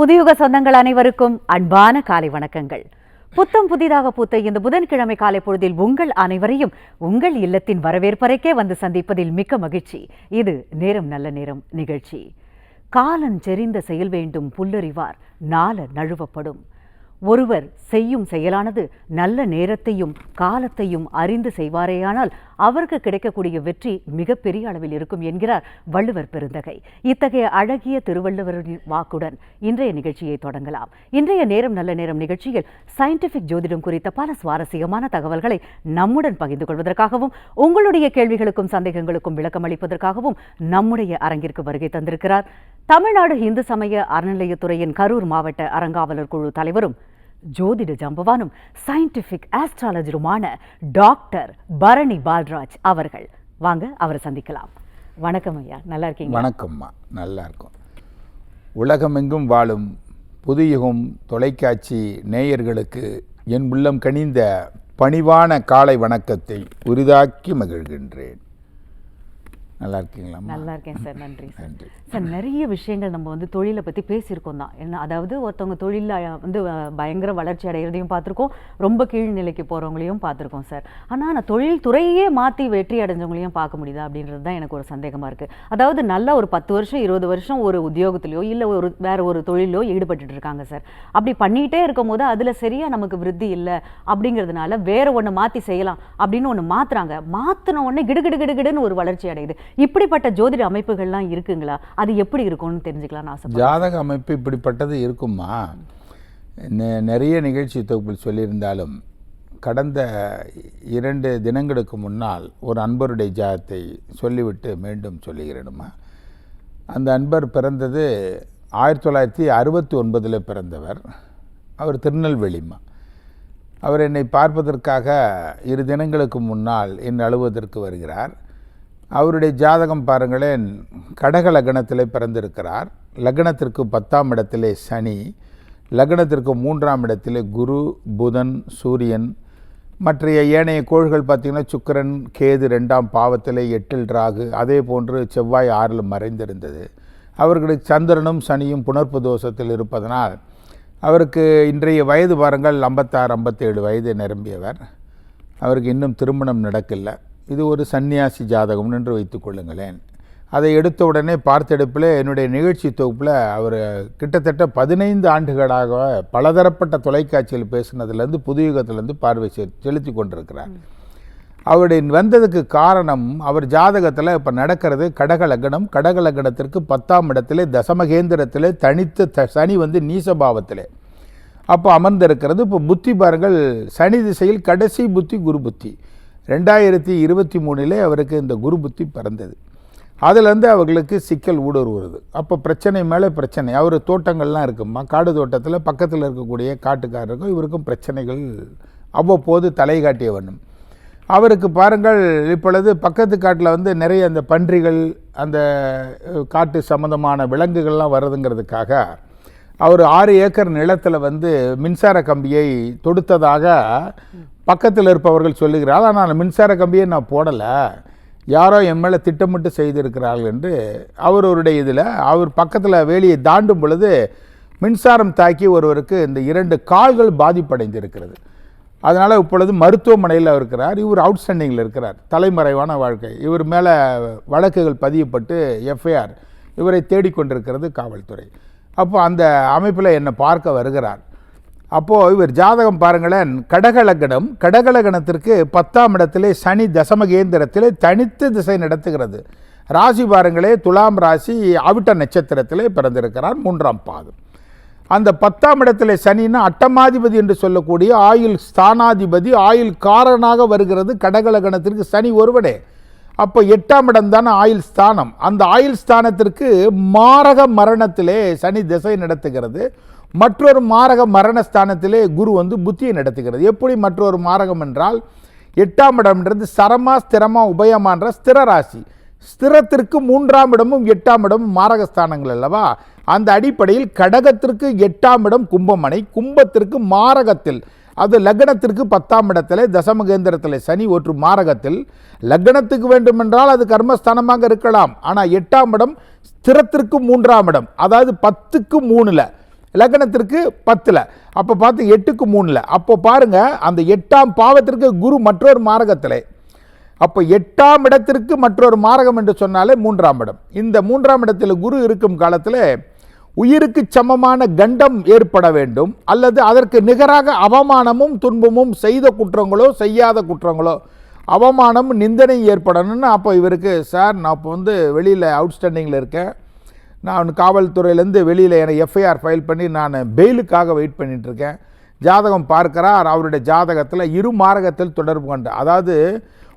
புதியுக சொந்தங்கள் அனைவருக்கும் அன்பான காலை வணக்கங்கள். புத்தம் புதிதாக பூத்த இந்த புதன்கிழமை காலை பொழுதில் உங்கள் அனைவரையும் உங்கள் இல்லத்தின் வரவேற்பறைக்கே வந்து சந்திப்பதில் மிக்க மகிழ்ச்சி. இது நேரம் நல்ல நேரம் நிகழ்ச்சி. காலஞ்செறிந்த செயல் வேண்டும் புல்லறிவார் நாள நழுவப்படும். ஒருவர் செய்யும் செயலானது நல்ல நேரத்தையும் காலத்தையும் அறிந்து செய்வாரேயானால் அவருக்கு கிடைக்கக்கூடிய வெற்றி மிகப்பெரிய அளவில் இருக்கும் என்கிறார் வள்ளுவர் பெருந்தகை. இத்தகைய அழகிய திருவள்ளுவரின் வாக்குடன் இன்றைய நிகழ்ச்சியை தொடங்கலாம். இன்றைய நேரம் நல்ல நேரம் நிகழ்ச்சியில் சயின்டிபிக் ஜோதிடம் குறித்த பல சுவாரஸ்யமான தகவல்களை நம்முடன் பகிர்ந்து கொள்வதற்காகவும் உங்களுடைய கேள்விகளுக்கும் சந்தேகங்களுக்கும் விளக்கம் அளிப்பதற்காகவும் நம்முடைய அரங்கிற்கு வருகை தந்திருக்கிறார் தமிழ்நாடு இந்து சமய அறநிலையத்துறையின் கரூர் மாவட்ட அறங்காவலர் குழு தலைவரும் ஜோதிட ஜம்பவானும் சயின்டிஃபிக் ஆஸ்ட்ராலஜருமான டாக்டர் பரணி பால்ராஜ் அவர்கள். வாங்க அவரை சந்திக்கலாம். வணக்கம் ஐயா நல்லா இருக்கீங்க வணக்கம்மா நல்லா இருக்கும். உலகமெங்கும் வாழும் புதியகும் தொலைக்காட்சி நேயர்களுக்கு என் உள்ளம் கனிந்த பணிவான காலை வணக்கத்தை உரிதாக்கி மகிழ்கின்றேன். நல்லா இருக்கீங்களாம்மா நல்லா இருக்கேன் சார். நன்றி சார். சார் நிறைய விஷயங்கள் நம்ம வந்து தொழிலை பற்றி பேசியிருக்கோம் தான். என்ன அதாவது ஒருத்தவங்க தொழிலில் வந்து பயங்கர வளர்ச்சி அடைகிறதையும் பார்த்துருக்கோம். ரொம்ப கீழ்நிலைக்கு போகிறவங்களையும் பார்த்துருக்கோம் சார். ஆனால் நான் தொழில் துறையே மாற்றி வெற்றி அடைஞ்சவங்களையும் பார்க்க முடியுதா அப்படின்றது தான் எனக்கு ஒரு சந்தேகமாக இருக்குது அதாவது நல்ல ஒரு பத்து வருஷம் இருபது வருஷம் ஒரு உத்தியோகத்திலையோ இல்லை ஒரு வேற ஒரு தொழிலோ ஈடுபட்டுட்டு இருக்காங்க சார். அப்படி பண்ணிகிட்டே இருக்கும்போது அதில் சரியாக நமக்கு விருத்தி இல்லை அப்படிங்கிறதுனால வேற ஒன்று மாற்றி செய்யலாம் அப்படின்னு ஒன்று மாற்றுறாங்க மாற்றின உடனே கிடுகிடு கிடுகிடுன்னு ஒரு வளர்ச்சி அடையுது. இப்படிப்பட்ட ஜோதிட அமைப்புகள்லாம் இருக்குங்களா? அது எப்படி இருக்கும்னு தெரிஞ்சுக்கலாம்னு ஆசை ஜாதக அமைப்பு இப்படிப்பட்டது இருக்குமா? நெ- நிறைய நிகழ்ச்சி தொகுப்பில் சொல்லியிருந்தாலும் கடந்த இரண்டு தினங்களுக்கு முன்னால் ஒரு அன்பருடைய ஜாதத்தை சொல்லிவிட்டு மீண்டும் சொல்லுகிறேனுமா? அந்த அன்பர் பிறந்தது ஆயிரத்தி தொள்ளாயிரத்தி அறுபத்தி ஒன்பதில் பிறந்தவர். அவர் திருநெல்வேலிமா அவர் என்னை பார்ப்பதற்காக இரு தினங்களுக்கு முன்னால் என் அலுவலகத்திற்கு வருகிறார். அவருடைய ஜாதகம் பாருங்களேன். கடக லக்னத்தில் பிறந்திருக்கிறார். லக்னத்திற்கு பத்தாம் இடத்திலே சனி. லக்னத்திற்கு மூன்றாம் இடத்திலே குரு புதன் சூரியன். மற்றைய ஏனைய கோள்கள் பார்த்திங்கன்னா சுக்கிரன் கேது ரெண்டாம் பாவத்தில் எட்டில் ராகு. அதே போன்று செவ்வாய் ஆறில் மறைந்திருந்தது. அவர்களுக்கு சந்திரனும் சனியும் புணர்ப்பு தோஷத்தில் இருப்பதனால் அவருக்கு இன்றைய வயது பாருங்கள் ஐம்பத்தாறு ஐம்பத்தேழு வயது நிரம்பியவர். அவருக்கு இன்னும் திருமணம் நடக்கல. இது ஒரு சன்னியாசி ஜாதகம் என்று வைத்துக் கொள்ளுங்களேன். அதை எடுத்த உடனே பார்த்தெடுப்பில் என்னுடைய நிகழ்ச்சி தொகுப்பில் அவர் கிட்டத்தட்ட பதினைந்து ஆண்டுகளாக பலதரப்பட்ட தொலைக்காட்சியில் பேசினதுலேருந்து புதுயுகத்திலேருந்து பார்வை செ- செலுத்தி கொண்டிருக்கிறார். அவருடைய வந்ததுக்கு காரணம் அவர் ஜாதகத்தில் இப்போ நடக்கிறது கடக லக்னம். கடக லக்னத்திற்கு பத்தாம் இடத்திலே தசமகேந்திரத்திலே தனித்த த சனி வந்து நீசபாவத்திலே. அப்போ அமர்ந்திருக்கிறது. இப்போ புத்தி பாருங்கள் சனி திசையில் கடைசி புத்தி குரு புத்தி. ரெண்டாயிரத்தி இருபத்தி மூணிலே அவருக்கு இந்த குரு புத்தி பிறந்தது. அதுலேருந்து அவர்களுக்கு சிக்கல் ஊடுருவுறது. அப்போ பிரச்சனை மேலே பிரச்சனை. அவர் தோட்டங்கள்லாம் இருக்குமா? காடு தோட்டத்தில் பக்கத்தில் இருக்கக்கூடிய காட்டுக்காரருக்கும் இவருக்கும் பிரச்சனைகள் அவ்வப்போது தலை காட்டிய வண்ணம். அவருக்கு பாருங்கள் இப்பொழுது பக்கத்து காட்டில் வந்து நிறைய அந்த பன்றிகள் அந்த காட்டு சம்மந்தமான விலங்குகள்லாம் வருதுங்கிறதுக்காக அவர் ஆறு ஏக்கர் நிலத்தில் வந்து மின்சார கம்பியை தொடுத்ததாக பக்கத்தில் இருப்பவர்கள் சொல்லுகிறார் ஆனால் அந்த மின்சார கம்பியை நான் போடலை. யாரோ என் மேலே திட்டமிட்டு செய்திருக்கிறார்கள் என்று அவருடைய இதில் அவர் பக்கத்தில் வேலியை தாண்டும் பொழுது மின்சாரம் தாக்கி ஒருவருக்கு இந்த இரண்டு கால்கள் பாதிப்படைந்திருக்கிறது. அதனால் இப்பொழுது மருத்துவமனையில் இருக்கிறார் இவர் அவுட்ஸ்டாண்டிங்கில் இருக்கிறார். தலைமறைவான வாழ்க்கை. இவர் மேலே வழக்குகள் பதியப்பட்டு எஃப்ஐஆர் இவரை தேடிக்கொண்டிருக்கிறது காவல்துறை. அப்போ அந்த அமைப்பில் என்னை பார்க்க வருகிறார். அப்போது இவர் ஜாதகம் பாருங்களேன் கடகலகணம் கடகலகணத்திற்கு பத்தாம் இடத்திலே சனி தசமகேந்திரத்திலே தனித்து திசை நடத்துகிறது. ராசி பாருங்களே துலாம் ராசி அவிட்ட நட்சத்திரத்திலே பிறந்திருக்கிறார் மூன்றாம் பாதம். அந்த பத்தாம் இடத்துல சனின்னா அட்டமாதிபதி என்று சொல்லக்கூடிய ஆயுள் ஸ்தானாதிபதி ஆயுள் காரனாக வருகிறது கடகலகணத்திற்கு சனி ஒருவனே. அப்போ எட்டாம் இடம் தானே ஆயுள் ஸ்தானம். அந்த ஆயுள் ஸ்தானத்திற்கு மாரக மரணத்திலே சனி திசை நடத்துகிறது. மற்றொரு மாரக மரணஸ்தானத்திலே குரு வந்து புத்தியை நடத்துகிறது. எப்படி மற்றொரு மாரகம் என்றால் எட்டாம் இடம்ன்றது சரமா ஸ்திரமா உபயமான்ற ஸ்திர ராசி. ஸ்திரத்திற்கு மூன்றாம் இடமும் எட்டாம் இடமும் மாரகஸ்தானங்கள் அல்லவா? அந்த அடிப்படையில் கடகத்திற்கு எட்டாம் இடம் கும்பமனை கும்பத்திற்கு மாரகத்தில் அது லக்னத்திற்கு பத்தாம் இடத்துல தசமகேந்திரத்தில் சனி ஒற்று மாரகத்தில். லக்னத்துக்கு வேண்டுமென்றால் அது கர்மஸ்தானமாக இருக்கலாம். ஆனால் எட்டாம் இடம் ஸ்திரத்திற்கு மூன்றாம் இடம். அதாவது பத்துக்கு மூணில். லக்னத்திற்கு பத்தில். அப்போ பார்த்து எட்டுக்கு மூணில். அப்போ பாருங்கள் அந்த எட்டாம் பாவத்திற்கு குரு மற்றொரு மாரகத்தில். அப்போ எட்டாம் இடத்திற்கு மற்றொரு மாரகம் என்று சொன்னாலே மூன்றாம் இடம். இந்த மூன்றாம் இடத்தில் குரு இருக்கும் காலத்தில் உயிருக்கு சமமான கண்டம் ஏற்பட வேண்டும். அல்லது அதற்கு நிகராக அவமானமும் துன்பமும் செய்த குற்றங்களோ செய்யாத குற்றங்களோ அவமானமும் நிந்தனை ஏற்படணும்னு அப்போ இவருக்கு சார் நான் இப்போ வந்து வெளியில் அவுட்ஸ்டாண்டிங்கில் இருக்கேன். நான் காவல்துறையிலேருந்து வெளியில் என்னை எஃப்ஐஆர் ஃபைல் பண்ணி நான் பெயிலுக்காக வெயிட் பண்ணிகிட்ருக்கேன் ஜாதகம் பார்க்கிறார் அவருடைய ஜாதகத்தில் இரு மாரகத்தில் தொடர்பு கொண்ட அதாவது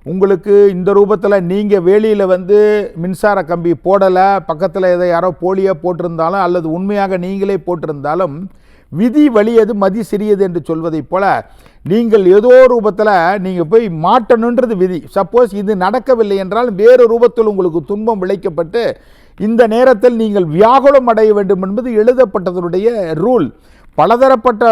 உங்களுக்கு இந்த ரூபத்தில் நீங்கள் வேலியில் வந்து மின்சார கம்பி போடலை பக்கத்தில் எதை யாரோ போலியாக போட்டிருந்தாலும் அல்லது உண்மையாக நீங்களே போட்டிருந்தாலும் விதி வலியது மதி சிறியது என்று சொல்வதைப் போல நீங்கள் ஏதோ ரூபத்தில் நீங்கள் போய் மாட்டணுன்றது விதி. சப்போஸ் இது நடக்கவில்லை என்றால் வேறு ரூபத்தில் உங்களுக்கு துன்பம் விளைக்கப்பட்டு இந்த நேரத்தில் நீங்கள் வியாகுலம் அடைய வேண்டும் என்பது எழுதப்பட்டதனுடைய ரூல். பலதரப்பட்ட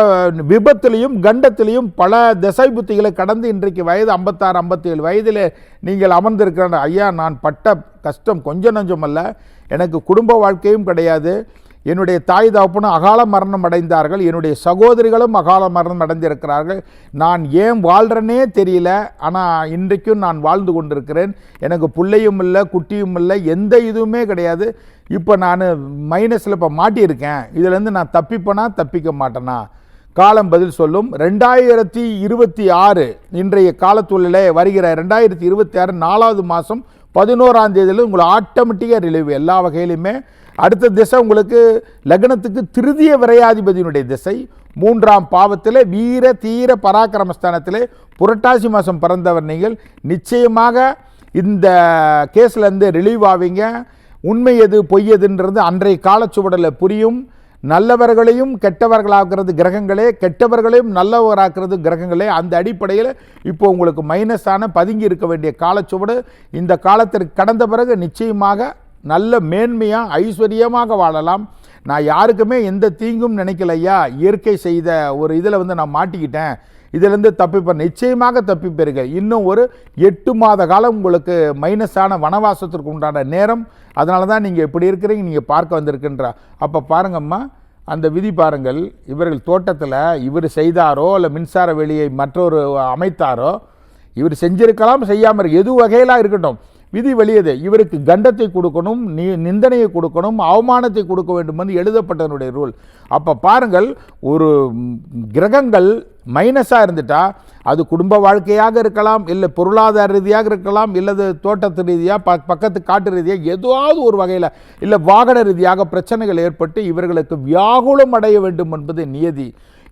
விபத்திலையும் கண்டத்திலையும் பல திசை புத்திகளை கடந்து இன்றைக்கு வயது ஐம்பத்தாறு ஐம்பத்தேழு வயதில் நீங்கள் அமர்ந்திருக்கிற ஐயா நான் பட்ட கஷ்டம் கொஞ்சம் நஞ்சம் அல்ல. எனக்கு குடும்ப வாழ்க்கையும் கிடையாது. என்னுடைய தாய் தகப்பனும் அகால மரணம் அடைந்தார்கள். என்னுடைய சகோதரிகளும் அகால மரணம் அடைந்திருக்கிறார்கள். நான் ஏன் வாழ்கிறேனே தெரியல. ஆனால் இன்றைக்கும் நான் வாழ்ந்து கொண்டிருக்கிறேன். எனக்கு பிள்ளையும் இல்லை குட்டியும் இல்லை எந்த இதுவுமே கிடையாது. இப்போ நான் மைனஸில் இப்போ மாட்டியிருக்கேன். இதுலேருந்து நான் தப்பிப்பேனா தப்பிக்க மாட்டேனா? காலம் பதில் சொல்லும். ரெண்டாயிரத்தி இருபத்தி ஆறு இன்றைய காலத்தூழலே வருகிற ரெண்டாயிரத்தி இருபத்தி ஆறு நாலாவது மாதம் பதினோராம் தேதியில் உங்களுக்கு ஆட்டோமேட்டிக்காக ரிலீவ் எல்லா வகையிலுமே அடுத்த திசை உங்களுக்கு லக்னத்துக்கு திருதிய விரையாதிபதியினுடைய திசை. மூன்றாம் பாவத்தில் வீர தீர பராக்கிரமஸ்தானத்திலே புரட்டாசி மாதம் பிறந்தவர் நீங்கள். நிச்சயமாக இந்த கேஸ்லேருந்து ரிலீவ் ஆவீங்க. உண்மை எது பொய் எதுன்றது அன்றைய காலச்சுவடலில் புரியும். நல்லவர்களையும் கெட்டவர்களாக்குறது கிரகங்களே கெட்டவர்களையும் நல்லவராக்குறது கிரகங்களே. அந்த அடிப்படையில் இப்போ உங்களுக்கு மைனஸான பதுங்கி இருக்க வேண்டிய காலச்சுவடு. இந்த காலத்திற்கு கடந்த பிறகு நிச்சயமாக நல்ல மேன்மையாக ஐஸ்வர்யமாக வாழலாம். நான் யாருக்குமே எந்த தீங்கும் நினைக்கலையா? இயற்கை செய்த ஒரு இதில் வந்து நான் மாட்டிக்கிட்டேன். இதிலேருந்து தப்பிப்பேன் நிச்சயமாக தப்பிப்பீர்கள் இன்னும் ஒரு எட்டு மாத காலம் உங்களுக்கு மைனஸான வனவாசத்திற்கு உண்டான நேரம். அதனால தான் நீங்கள் இப்படி இருக்கிறீங்க நீங்கள் பார்க்க வந்திருக்கின்றா. அப்போ பாருங்கம்மா அந்த விதி பாருங்கள். இவர்கள் தோட்டத்தில் இவர் செய்தாரோ இல்லை மின்சார வெளியை மற்றொரு அமைத்தாரோ இவர் செஞ்சிருக்கலாம் செய்யாமல் எது வகையிலாக இருக்கட்டும். விதி வெளியது இவருக்கு கண்டத்தை கொடுக்கணும் நீ நிந்தனையை கொடுக்கணும் அவமானத்தை கொடுக்க வேண்டும் என்று எழுதப்பட்டதனுடைய ரூல். அப்போ பாருங்கள் ஒரு கிரகங்கள் மைனஸாக இருந்துட்டா அது குடும்ப வாழ்க்கையாக இருக்கலாம் இல்லை பொருளாதார ரீதியாக இருக்கலாம் இல்லது தோட்டத்து ரீதியாக ப பக்கத்து காட்டு ரீதியாக ஏதாவது ஒரு வகையில் இல்லை வாகன ரீதியாக பிரச்சனைகள் ஏற்பட்டு இவர்களுக்கு வியாகுலம் அடைய வேண்டும் என்பது நியதி.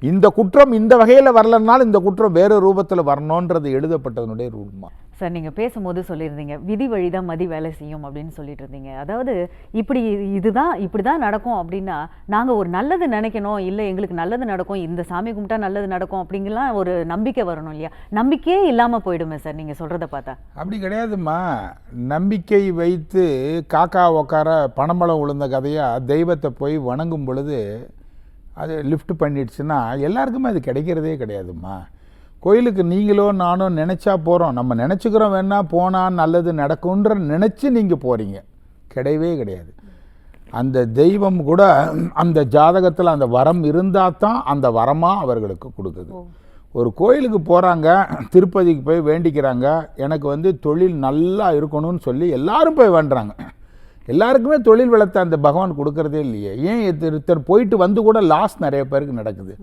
இந்த குற்றம் இந்த வகையில் வரலனாலும் இந்த குற்றம் வேறு ரூபத்தில் வரணுன்றது எழுதப்பட்டதனுடைய ரூல்மா. சார் நீங்கள் பேசும்போது சொல்லியிருந்தீங்க விதி வழி தான் மதி வேலை செய்யும் அப்படின்னு சொல்லிட்டு இருந்தீங்க அதாவது இப்படி இதுதான் இப்படி தான் நடக்கும் அப்படின்னா நாங்கள் ஒரு நல்லது நினைக்கணும் இல்லை எங்களுக்கு நல்லது நடக்கும் இந்த சாமி கும்பிட்டா நல்லது நடக்கும் அப்படிங்கலாம் ஒரு நம்பிக்கை வரணும் இல்லையா? நம்பிக்கையே இல்லாமல் போயிடுமே சார் நீங்கள் சொல்கிறத பார்த்தா. அப்படி கிடையாதும்மா. நம்பிக்கை வைத்து காக்கா உக்கார பணம்பழம் விழுந்த கதையாக தெய்வத்தை போய் வணங்கும் பொழுது அது லிஃப்ட் பண்ணிடுச்சுன்னா எல்லாருக்குமே அது கிடைக்கிறதே கிடையாதும்மா. கோயிலுக்கு நீங்களோ நானோ நினச்சா போகிறோம் நம்ம நினச்சிக்கிறோம் வேணா போனால் நல்லது நடக்கும்ன்ற நினச்சி நீங்கள் போகிறீங்க கிடையவே கிடையாது. அந்த தெய்வம் கூட அந்த ஜாதகத்தில் அந்த வரம் இருந்தால் தான் அந்த வரமாக அவர்களுக்கு கொடுக்குது. ஒரு கோயிலுக்கு போகிறாங்க திருப்பதிக்கு போய் வேண்டிக்கிறாங்க எனக்கு வந்து தொழில் நல்லா இருக்கணும்னு சொல்லி எல்லாரும் போய் வேண்டுறாங்க. எல்லாருக்குமே தொழில் வளர்த்த அந்த பகவான் கொடுக்கறதே இல்லையே. ஏன் இத்தர் இத்தர் போயிட்டு வந்து கூட லாஸ் நிறைய பேருக்கு நடக்குது.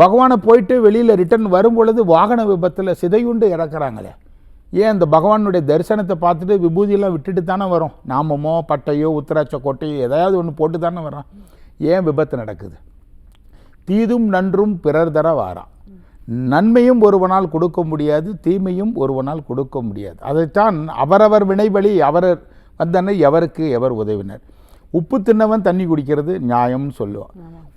பகவானை போயிட்டு வெளியில் ரிட்டர்ன் வரும் பொழுது வாகன விபத்தில் சிதையுண்டு இறக்குறாங்களே. ஏன் அந்த பகவானுடைய தரிசனத்தை பார்த்துட்டு விபூதியெல்லாம் விட்டுட்டு தானே வரும்? நாமமோ பட்டையோ உத்திராட்ச கொட்டையோ எதையாவது ஒன்று போட்டு தானே வரோம் ஏன் விபத்து நடக்குது? தீதும் நன்றும் பிறர் தர வாராம் நன்மையும் ஒருவனால் கொடுக்க முடியாது தீமையும் ஒருவனால் கொடுக்க முடியாது. அதைத்தான் அவரவர் வினைவழி அவர் வந்தனர் எவருக்கு எவர் உதவினர். உப்பு தின்னவன் தண்ணி குடிக்கிறது நியாயம்னு சொல்லுவான்.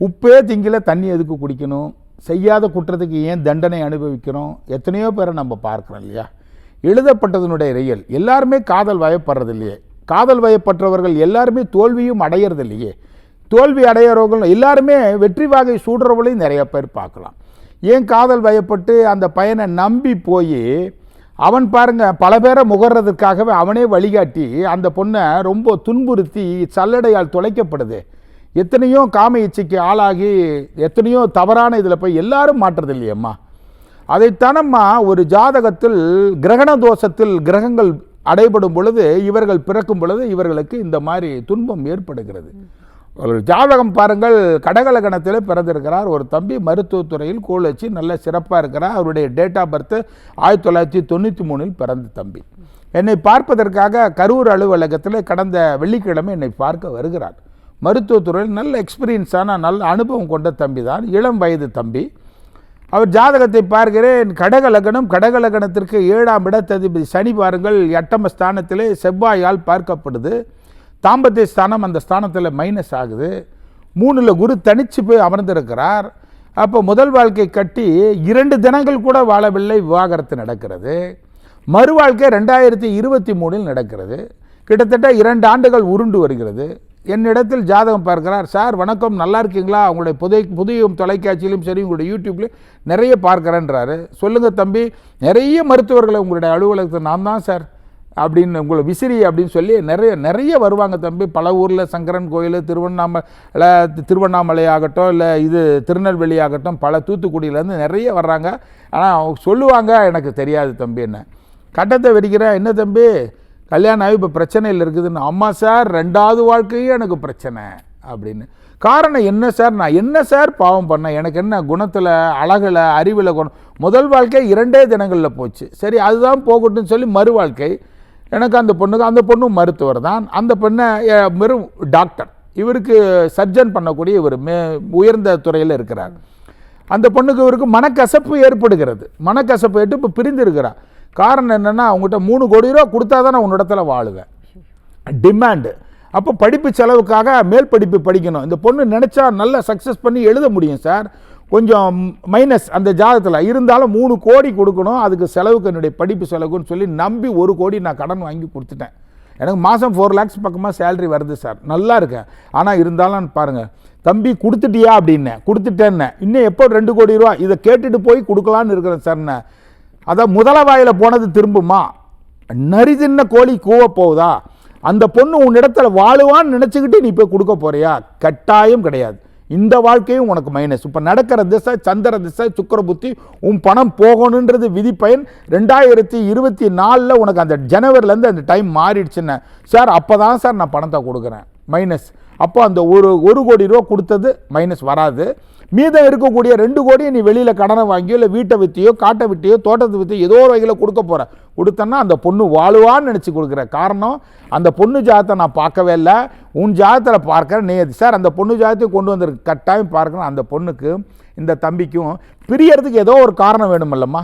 உப்பே திங்கில தண்ணி எதுக்கு குடிக்கணும்? செய்யாத குற்றத்துக்கு ஏன் தண்டனை அனுபவிக்கிறோம்? எத்தனையோ பேரை நம்ம பார்க்குறோம் இல்லையா? எழுதப்பட்டதனுடைய ரியல். எல்லாருமே காதல் வயப்படுறது இல்லையே. காதல் வயப்பட்டவர்கள் எல்லாருமே தோல்வியும் அடையிறது இல்லையே. தோல்வி அடையிறவர்கள் எல்லாருமே வெற்றி வாகை சூடுறவங்களையும் நிறைய பேர் பார்க்கலாம். ஏன் காதல் வயப்பட்டு அந்த பையனை நம்பி போய் அவன் பாருங்க பல பேரை முகர்றதுக்காகவே அவனே வழிகாட்டி அந்த பொண்ணை ரொம்ப துன்புறுத்தி சல்லடையால் தொலைக்கப்படுது. எத்தனையோ காம இச்சைக்கு ஆளாகி எத்தனையோ தவறான இதில் போய் எல்லாரும் மாற்றுறது இல்லையம்மா அதைத்தானம்மா ஒரு ஜாதகத்தில் கிரகண தோஷத்தில் கிரகங்கள் அடைபடும் பொழுது இவர்கள் பிறக்கும் பொழுது இவர்களுக்கு இந்த மாதிரி துன்பம் ஏற்படுகிறது. ஒரு ஜாதகம் பாருங்கள் கடகலகணத்தில் பிறந்திருக்கிறார். ஒரு தம்பி மருத்துவத்துறையில் கோல் வச்சு நல்ல சிறப்பாக இருக்கிறார். அவருடைய டேட் ஆஃப் பர்த் ஆயிரத்தி தொள்ளாயிரத்தி தொண்ணூற்றி மூணில் பிறந்த தம்பி. என்னை பார்ப்பதற்காக கரூர் அலுவலகத்தில் கடந்த வெள்ளிக்கிழமை என்னை பார்க்க வருகிறார். மருத்துவத்துறையில் நல்ல எக்ஸ்பீரியன்ஸான நல்ல அனுபவம் கொண்ட தம்பி தான் இளம் வயது தம்பி. அவர் ஜாதகத்தை பார்க்கிறேன் கடக லக்னம் கடக லக்னத்திற்கு ஏழாம் இடத்ததிபதி சனி பாருங்கள் எட்டம ஸ்தானத்திலே செவ்வாயால் பார்க்கப்படுது. தாம்பத்திய ஸ்தானம் அந்த ஸ்தானத்தில் மைனஸ் ஆகுது. மூணில் குரு தனிச்சு போய் அமர்ந்திருக்கிறார். அப்போ முதல் வாழ்க்கை கட்டி இரண்டு தினங்கள் கூட வாழவில்லை விவாகரத்து நடக்கிறது. மறுவாழ்க்கை ரெண்டாயிரத்தி இருபத்தி மூணில் நடக்கிறது. கிட்டத்தட்ட இரண்டு ஆண்டுகள் உருண்டு வருகிறது. என்னிடத்தில் ஜாதகம் பார்க்கிறார் சார் வணக்கம் நல்லா இருக்கீங்களா? அவங்களுடைய புதை புதிய தொலைக்காட்சியிலும் சரி உங்களுடைய யூடியூப்லையும் நிறைய பார்க்குறேன்றாரு. சொல்லுங்கள் தம்பி நிறைய மருத்துவர்களை உங்களுடைய அலுவலகத்தை நான் தான் சார். அப்படின்னு உங்களை விசிறி அப்படின்னு சொல்லி நிறைய நிறைய வருவாங்க தம்பி. பல ஊரில் சங்கரன் கோயில் திருவண்ணாமலை திருவண்ணாமலை ஆகட்டும் இல்லை இது திருநெல்வேலி ஆகட்டும் பல தூத்துக்குடியிலேருந்து நிறைய வர்றாங்க. ஆனால் சொல்லுவாங்க எனக்கு தெரியாது தம்பி என்ன. கட்டத்தை வெடிக்கிறேன் என்ன தம்பி? கல்யாணம் ஆகி இப்போ பிரச்சனையில் இருக்குதுன்னு அம்மா சார் ரெண்டாவது வாழ்க்கையும் எனக்கு பிரச்சனை அப்படின்னு. காரணம் என்ன சார்? நான் என்ன சார் பாவம் பண்ணேன்? எனக்கு என்ன குணத்தில் அழகில் அறிவில் குணம்? முதல் வாழ்க்கை இரண்டே தினங்களில் போச்சு. சரி அதுதான் போகட்டும்னு சொல்லி மறு வாழ்க்கை. எனக்கு அந்த பொண்ணுக்கு அந்த பொண்ணும் மருத்துவர் தான். அந்த பெண்ணை வெறும் டாக்டர். இவருக்கு சர்ஜன் பண்ணக்கூடிய இவர் மே உயர்ந்த துறையில் இருக்கிறார். அந்த பொண்ணுக்கு இவருக்கு மனக்கசப்பு ஏற்படுகிறது. மனக்கசப்பு ஏற்று இப்போ பிரிந்து இருக்கிறார் காரணம் என்னென்னா அவங்ககிட்ட மூணு கோடி ரூபா கொடுத்தா தான் நான் உன்னிடத்துல வாழுவேன். டிமாண்டு அப்போ படிப்பு செலவுக்காக மேல் படிப்பு படிக்கணும். இந்த பொண்ணு நினச்சா நல்லா சக்ஸஸ் பண்ணி எழுத முடியும் சார் கொஞ்சம் மைனஸ் அந்த ஜாதகத்தில். இருந்தாலும் மூணு கோடி கொடுக்கணும். அதுக்கு செலவுக்கு என்னுடைய படிப்பு செலவுக்குன்னு சொல்லி நம்பி ஒரு கோடி நான் கடன் வாங்கி கொடுத்துட்டேன். எனக்கு மாதம் ஃபோர் லேக்ஸ் பக்கமாக சேலரி வருது சார் நல்லா இருக்கேன். ஆனால் இருந்தாலும் பாருங்கள் தம்பி கொடுத்துட்டியா? அப்படின்னேன். கொடுத்துட்டேன்னே. இன்னும் எப்போ ரெண்டு கோடி ரூபா? இதை கேட்டுட்டு போய் கொடுக்கலான்னு இருக்கிறேன் சார்ண்ணே அதான் முதல வாயில் போனது திரும்புமா? நரி தின்ன கோழி கூவ போகுதா? அந்த பொண்ணு உன்னிடத்தில் வாழுவான்னு நினச்சிக்கிட்டு நீ போய் கொடுக்க போறியா? கட்டாயம் கிடையாது. இந்த வாழ்க்கையும் உனக்கு மைனஸ் இப்போ நடக்கிற திசை சந்திர திசை சுக்கர புத்தி உன் பணம் போகணுன்றது விதி பயன் ரெண்டாயிரத்தி இருபத்தி நாலில் உனக்கு அந்த ஜனவரிலேருந்து அந்த டைம் மாறிடுச்சுன்னு. சார் அப்போ தான் சார் நான் பணத்தை கொடுக்குறேன். மைனஸ் அப்போ அந்த ஒரு ஒரு கோடி ரூபா கொடுத்தது மைனஸ் வராது. மீதம் இருக்கக்கூடிய ரெண்டு கோடியை நீ வெளியில் கடனை வாங்கியோ இல்லை வீட்டை விற்றியோ காட்டை விட்டியோ தோட்டத்தை விற்றியோ ஏதோ ஒரு வகையில் கொடுக்க போகிற கொடுத்தன்னா அந்த பொண்ணு வாழுவான்னு நினச்சி கொடுக்குற. காரணம் அந்த பொண்ணு ஜாதத்தை நான் பார்க்கவே இல்லை. உன் ஜாதத்தில் பார்க்குறேன் நீ சார் அந்த பொண்ணு ஜாதத்தையும் கொண்டு வந்திருக்கு. கட்டாயம் பார்க்கணும். அந்த பொண்ணுக்கு இந்த தம்பிக்கும் பிரியறதுக்கு ஏதோ ஒரு காரணம் வேணுமல்லம்மா.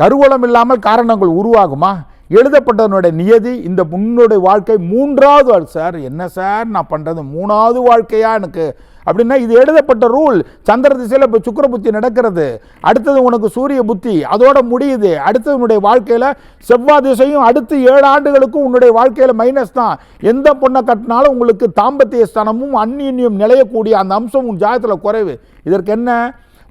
கருவளம் இல்லாமல் காரணங்கள் உருவாகுமா? எழுதப்பட்டவனுடைய நியதி இந்த முன்னுடைய வாழ்க்கை மூன்றாவது சார் என்ன சார் நான் பண்ணுறது மூணாவது வாழ்க்கையா எனக்கு? அப்படின்னா இது எழுதப்பட்ட ரூல். சந்திர திசையில் இப்போ சுக்கிர புத்தி நடக்கிறது. அடுத்தது உனக்கு சூரிய புத்தி அதோட முடியுது. அடுத்தது உன்னுடைய வாழ்க்கையில் செவ்வாய் திசையும் அடுத்து ஏழு ஆண்டுகளுக்கும் உன்னுடைய வாழ்க்கையில் மைனஸ் தான். எந்த பொண்ணை கட்டினாலும் உங்களுக்கு தாம்பத்திய ஸ்தானமும் அந்நியம் நிலையக்கூடிய அந்த அம்சம் உன் ஜாதத்தில் குறைவு. இதற்கு என்ன?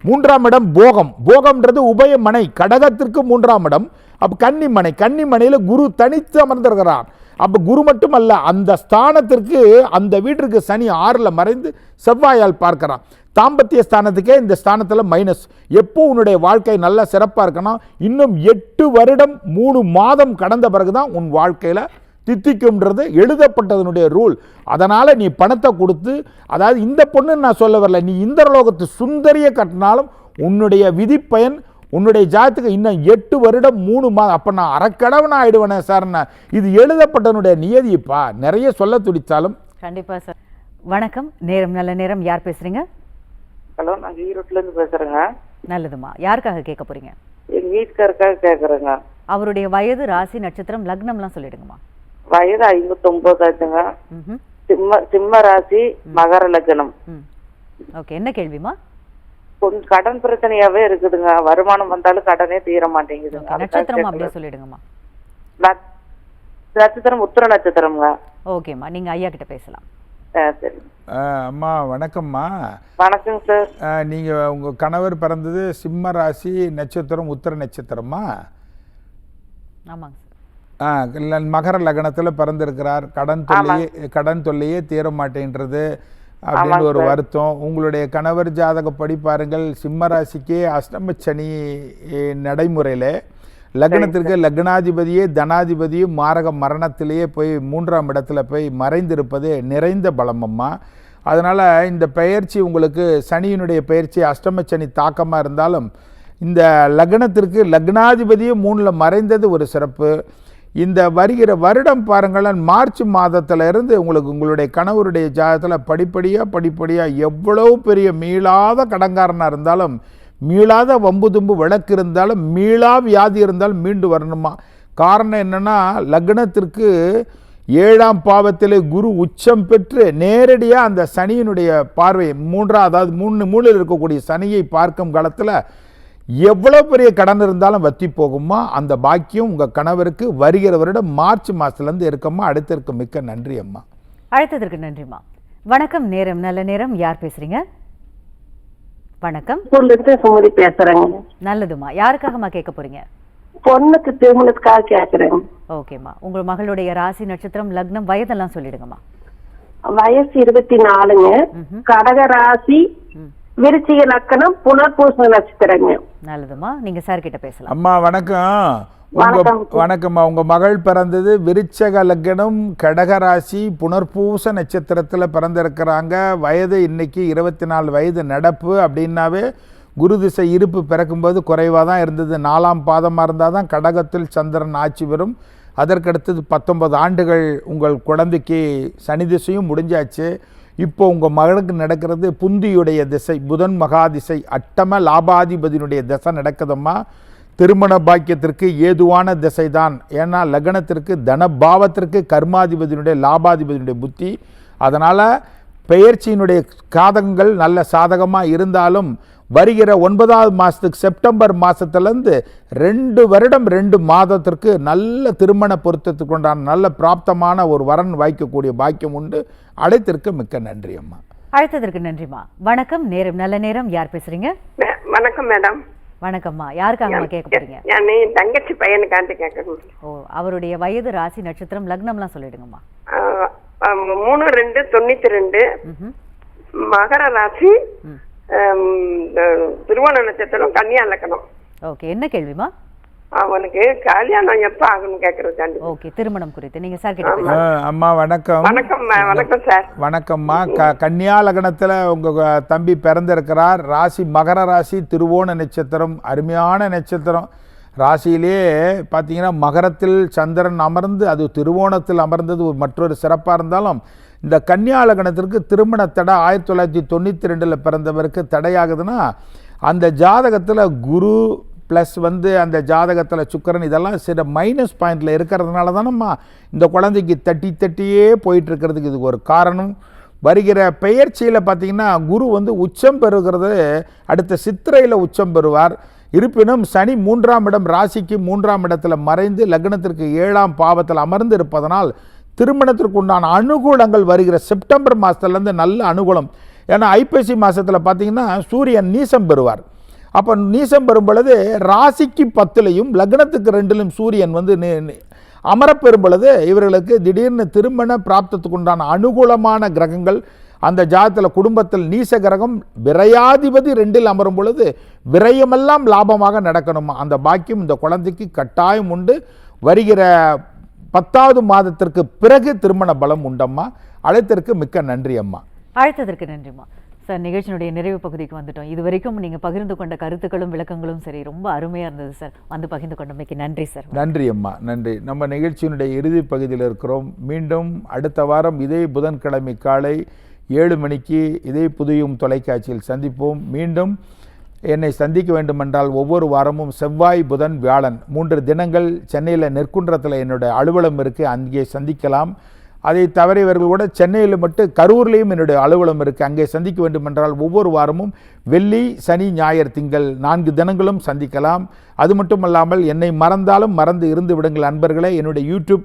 மூன்றாம் இடம் போகம். போகம்ன்றது உபயமனை. கடகத்திற்கு மூன்றாம் இடம். அப்போ கன்னிமனை. கன்னிமனையில் குரு தனித்து அமர்ந்திருக்கிறார். அப்போ குரு மட்டும் அல்ல அந்த ஸ்தானத்திற்கு அந்த வீட்டிற்கு சனி ஆறில் மறைந்து செவ்வாயால் பார்க்கிறான். தாம்பத்திய ஸ்தானத்துக்கே இந்த ஸ்தானத்தில் மைனஸ் எப்போ உன்னுடைய வாழ்க்கை நல்லா சிறப்பாக இருக்கணும்? இன்னும் எட்டு வருடம் மூணு மாதம் கடந்த பிறகு தான் உன் வாழ்க்கையில் தித்திக்கும்ன்றது எழுதப்பட்டதனுடைய ரூல். அதனால் நீ பணத்தை கொடுத்து அதாவது இந்த பொண்ணு நான் சொல்ல வரல நீ இந்திரலோகத்து சுந்தரியை கட்டினாலும் உன்னுடைய விதிப்பயன் உன்னுடைய ஜாதத்துக்கு இன்னும் எட்டு வருடம் மூணு மாதம் அப்போ நான் அறக்கடவனா ஆயிடுவேனே சார்ண்ணா இது எழுதப்பட்டதனுடைய நியதிப்பா நிறைய சொல்ல துடித்தாலும். கண்டிப்பா சார் வணக்கம். நேரம் நல்ல நேரம். யார் பேசுறீங்க? ஹலோ நாங்கள் ஈரோட்டிலேருந்து பேசுகிறேங்க நல்லதுமா. யாருக்காக கேட்க போறீங்க? எங்கள் வீட்டுக்காருக்காக கேட்குறேங்க அவருடைய வயது ராசி நட்சத்திரம் லக்னம்லாம் சொல்லிடுங்கம்மா. வயது ஐம்பத்தொம்போது ஆச்சுங்க ம்ஹும். சிம்ம சிம்ம ராசி மகர லக்னம். ஓகே என்ன கேள்விமா கொஞ்சம் கடன் பிரச்சனையாவே இருக்குதுங்க. வருமானம் வந்தாலும் கடனே தீர அதுக்காக நட்சத்திரம் அப்படியே. சொல்லிடுங்கம்மா. நட்- நட்சத்திரம் உத்திர நட்சத்திரம்ங்க. ஓகேம்மா நீங்க ஐயா கிட்ட பேசலாம். அம்மா வணக்கம்மா. வணக்கங்க சார். நீங்கள் உங்கள் கணவர் பிறந்தது சிம்ம ராசி நட்சத்திரம் உத்தர நட்சத்திரமா? ஆமாங்க மகர லக்னத்தில் பிறந்திருக்கிறார். கடன் தொல்லையே கடன் தொல்லையே தீர மாட்டேன்றது அப்படின்னு ஒரு. வருத்தம். உங்களுடைய கணவர் ஜாதகப்படி பாருங்கள் சிம்ம ராசிக்கே அஷ்டம சனி நடைமுறையில் லக்னத்திற்கு லக்னாதிபதியே தனாதிபதியும் மாரக மரணத்திலேயே போய் மூன்றாம் இடத்துல போய் மறைந்திருப்பது நிறைந்த பலமம்மா அதனால் இந்த பெயர்ச்சி உங்களுக்கு சனியினுடைய பெயர்ச்சி அஷ்டம சனி தாக்கமாக இருந்தாலும் இந்த லக்னத்திற்கு லக்னாதிபதியும் மூணில் மறைந்தது ஒரு சிறப்பு. இந்த வருகிற வருடம் பாருங்களேன் மார்ச் மாதத்துல இருந்து உங்களுக்கு உங்களுடைய கணவருடைய ஜாதகத்தில் படிப்படியாக படிப்படியாக எவ்வளவு பெரிய மீளாத கடங்காரனாக இருந்தாலும் மீளாத வம்பு தும்பு விளக்கு இருந்தாலும் மீளா வியாதி இருந்தாலும் மீண்டு வரணுமா? காரணம் என்னென்னா லக்னத்திற்கு ஏழாம் பாவத்தில் குரு உச்சம் பெற்று நேரடியாக அந்த சனியினுடைய பார்வை மூன்றாவது அதாவது மூணு மூணில் இருக்கக்கூடிய சனியை பார்க்கும் காலத்தில் எவ்வளோ பெரிய கடன் இருந்தாலும் வத்தி போகுமா? அந்த பாக்கியம் உங்கள் கணவருக்கு வருகிற வருடம் மார்ச் மாதத்துலேருந்து இருக்கம்மா அடுத்திருக்கு மிக்க நன்றி அம்மா. அழைத்ததற்கு நன்றிம்மா வணக்கம் நேரம் நல்ல நேரம். யார் பேசுறீங்க? வணக்கம். சுமதி பேசுறேங்க. நல்லதுமா யாருக்காகம்மா கேட்க போறீங்க? பொண்ணுக்கு திருமணத்துக்காக கேக்குறேங்க. ஓகேம்மா. உங்கள் மகளுடைய ராசி நட்சத்திரம் லக்னம் வயதெல்லாம் சொல்லிடுங்கம்மா. வயசு இருபத்தி நாலுங்க. கடக ராசி. விருச்சிக லக்கணம் புனர்பூச நட்சத்திரங்க நல்லதுமா. நீங்க சார் கிட்ட பேசலாம். அம்மா வணக்கம். உங்க வணக்கம். வணக்கம்மா. உங்க மகள் பிறந்தது விருச்சக லக்னம் கடகராசி புனர்பூச நட்சத்திரத்தில் பிறந்திருக்கிறாங்க. வயது இன்னைக்கு இருபத்தி நாலு வயது நடப்பு அப்படின்னாவே குரு திசை இருப்பு பிறக்கும்போது குறைவாக தான் இருந்தது. நாலாம் பாதமாக இருந்தால் தான் கடகத்தில் சந்திரன் ஆட்சி பெறும். அதற்கடுத்தது பத்தொன்பது ஆண்டுகள் உங்கள் குழந்தைக்கு சனி திசையும் முடிஞ்சாச்சு. இப்போ உங்கள் மகனுக்கு நடக்கிறது புந்தியுடைய திசை புதன் மகாதிசை அட்டம லாபாதிபதியினுடைய திசை நடக்குதம்மா. திருமண பாக்கியத்திற்கு ஏதுவான திசை தான் ஏன்னா லக்னத்திற்கு தனபாவத்திற்கு கர்மாதிபதியினுடைய லாபாதிபதியினுடைய புத்தி. அதனால் பெயர்ச்சியினுடைய காதகங்கள் நல்ல சாதகமாக இருந்தாலும் வருகிற ஒன்பதாவது மாதத்துக்கு செப்டம்பர் மாதத்துலேருந்து ரெண்டு வருடம் ரெண்டு மாதத்திற்கு நல்ல திருமண பொருத்தத்துக்கு உண்டான நல்ல பிராப்தமான ஒரு வரன் வாய்க்கக்கூடிய பாக்கியம் உண்டு. அழைத்திருக்க மிக்க நன்றி அம்மா. அழைத்ததற்கு நன்றிம்மா. வணக்கம் நேரம் நல்ல நேரம். யார் பேசுறீங்க? வணக்கம் மேடம். வணக்கம்மா. யாருக்காகம்மா கேட்க போறீங்க? என் தங்கச்சி பையனுக்காண்டி கேட்கணும். ஓ அவருடைய வயது ராசி நட்சத்திரம் லக்னம்லாம் சொல்லிடுங்கம்மா. மூணு ரெண்டு தொண்ணூத்தி ரெண்டு. மகர ராசி திருவோண நட்சத்திரம் கன்னியா இலக்கணம் ஓகே என்ன கேள்விமா அவனுக்கு கல்யாணம் எப்ப ஆகணும் கேக்குறதுக்காண்டி. ஓகே திருமணம் குறித்து. நீங்க சார் அம்மா வணக்கம். வணக்கம் வணக்கம் சார். வணக்கம்மா. க கன்னியா லக்னத்தில் உங்கள் தம்பி பிறந்திருக்கிறார். ராசி மகர ராசி திருவோண நட்சத்திரம். அருமையான நட்சத்திரம். ராசியிலே பார்த்தீங்கன்னா மகரத்தில் சந்திரன் அமர்ந்து அது திருவோணத்தில் அமர்ந்தது ஒரு மற்றொரு சிறப்பாக இருந்தாலும் இந்த கன்னியா லக்னத்திற்கு திருமண தடை ஆயிரத்தி தொள்ளாயிரத்தி தொண்ணூற்றி ரெண்டில் பிறந்தவருக்கு தடையாகுதுன்னா அந்த ஜாதகத்தில் குரு ப்ளஸ் வந்து அந்த ஜாதகத்தில் சுக்கிரன் இதெல்லாம் சில மைனஸ் பாயிண்டில் இருக்கிறதுனால தானம்மா இந்த குழந்தைக்கு தட்டி தட்டியே போயிட்டுருக்கிறதுக்கு இதுக்கு ஒரு காரணம். வருகிற பெயர்ச்சியில் பார்த்தீங்கன்னா குரு வந்து உச்சம் பெறுகிறது. அடுத்த சித்திரையில் உச்சம் பெறுவார். இருப்பினும் சனி மூன்றாம் இடம் ராசிக்கு மூன்றாம் இடத்துல மறைந்து லக்னத்திற்கு ஏழாம் பாவத்தில் அமர்ந்து இருப்பதனால் திருமணத்திற்கு உண்டான அனுகூலங்கள் வருகிற செப்டம்பர் மாதத்துலேருந்து நல்ல அனுகூலம். ஏன்னா ஐப்பசி மாதத்தில் பார்த்தீங்கன்னா சூரியன் நீசம் பெறுவார். அப்போ நீசம் பெறும் பொழுது ராசிக்கு பத்துலையும் லக்னத்துக்கு ரெண்டிலும் சூரியன் வந்து நி- அமரப்பெறும் பொழுது இவர்களுக்கு திடீர்னு திருமண பிராப்தத்துக்கு உண்டான அனுகூலமான கிரகங்கள் அந்த ஜாதத்தில் குடும்பத்தில் நீச கிரகம் விரையாதிபதி ரெண்டில் அமரும் பொழுது விரயமெல்லாம் லாபமாக நடக்கணுமா? அந்த பாக்கியம் இந்த குழந்தைக்கு கட்டாயம் உண்டு. வருகிற பத்தாவது மாதத்திற்கு பிறகு திருமண பலம் உண்டம்மா? அழைத்திற்கு மிக்க நன்றி அம்மா. அழைத்ததற்கு நன்றிம்மா. சார் நிகழ்ச்சியினுடைய நிறைவு பகுதிக்கு வந்துட்டோம். இது வரைக்கும் நீங்க பகிர்ந்து கொண்ட கருத்துக்களும் விளக்கங்களும் சரி ரொம்ப அருமையா இருந்தது சார். வந்து பகிர்ந்து கொண்டமைக்கு நன்றி சார். நன்றி அம்மா நன்றி. நம்ம நிகழ்ச்சியினுடைய இறுதி பகுதியில் இருக்கிறோம். மீண்டும் அடுத்த வாரம் இதே புதன்கிழமை காலை ஏழு மணிக்கு இதே புதியும் தொலைக்காட்சியில் சந்திப்போம். மீண்டும் என்னை சந்திக்க வேண்டுமென்றால் ஒவ்வொரு வாரமும் செவ்வாய் புதன் வியாழன் மூன்று தினங்கள் சென்னையில் நெற்குன்றத்தில் என்னுடைய அலுவலம் இருக்குது அங்கே சந்திக்கலாம். அதை தவிர இவர்கள் கூட சென்னையில் மட்டும் கரூர்லேயும் என்னுடைய அலுவலம் இருக்குது அங்கே சந்திக்க வேண்டுமென்றால் ஒவ்வொரு வாரமும் வெள்ளி சனி ஞாயிறு திங்கள் நான்கு தினங்களும் சந்திக்கலாம். அது மட்டும் அல்லாமல் என்னை மறந்தாலும் மறந்து இருந்து விடுங்கள் அன்பர்களை. என்னுடைய யூடியூப்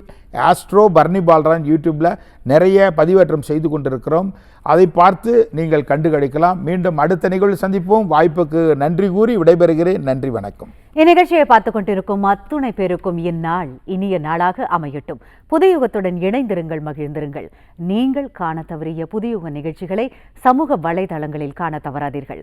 ஆஸ்ட்ரோ பர்னி பால்ரான் யூடியூப்பில் நிறைய பதிவேற்றம் செய்து கொண்டிருக்கிறோம். அதை பார்த்து நீங்கள் கண்டுகளிக்கலாம். மீண்டும் அடுத்த நிகழ்வு சந்திப்போம். வாய்ப்புக்கு நன்றி கூறி விடைபெறுகிறேன். நன்றி வணக்கம். இந்நிகழ்ச்சியை பார்த்து கொண்டிருக்கும் அத்துணை பேருக்கும் இந்நாள் இனிய நாளாக அமையட்டும். புதியுகத்துடன் இணைந்திருங்கள் மகிழ்ந்திருங்கள். நீங்கள் காண தவறிய புதியுக நிகழ்ச்சிகளை சமூக வலைதளங்களில் காண தவறாதீர்கள்.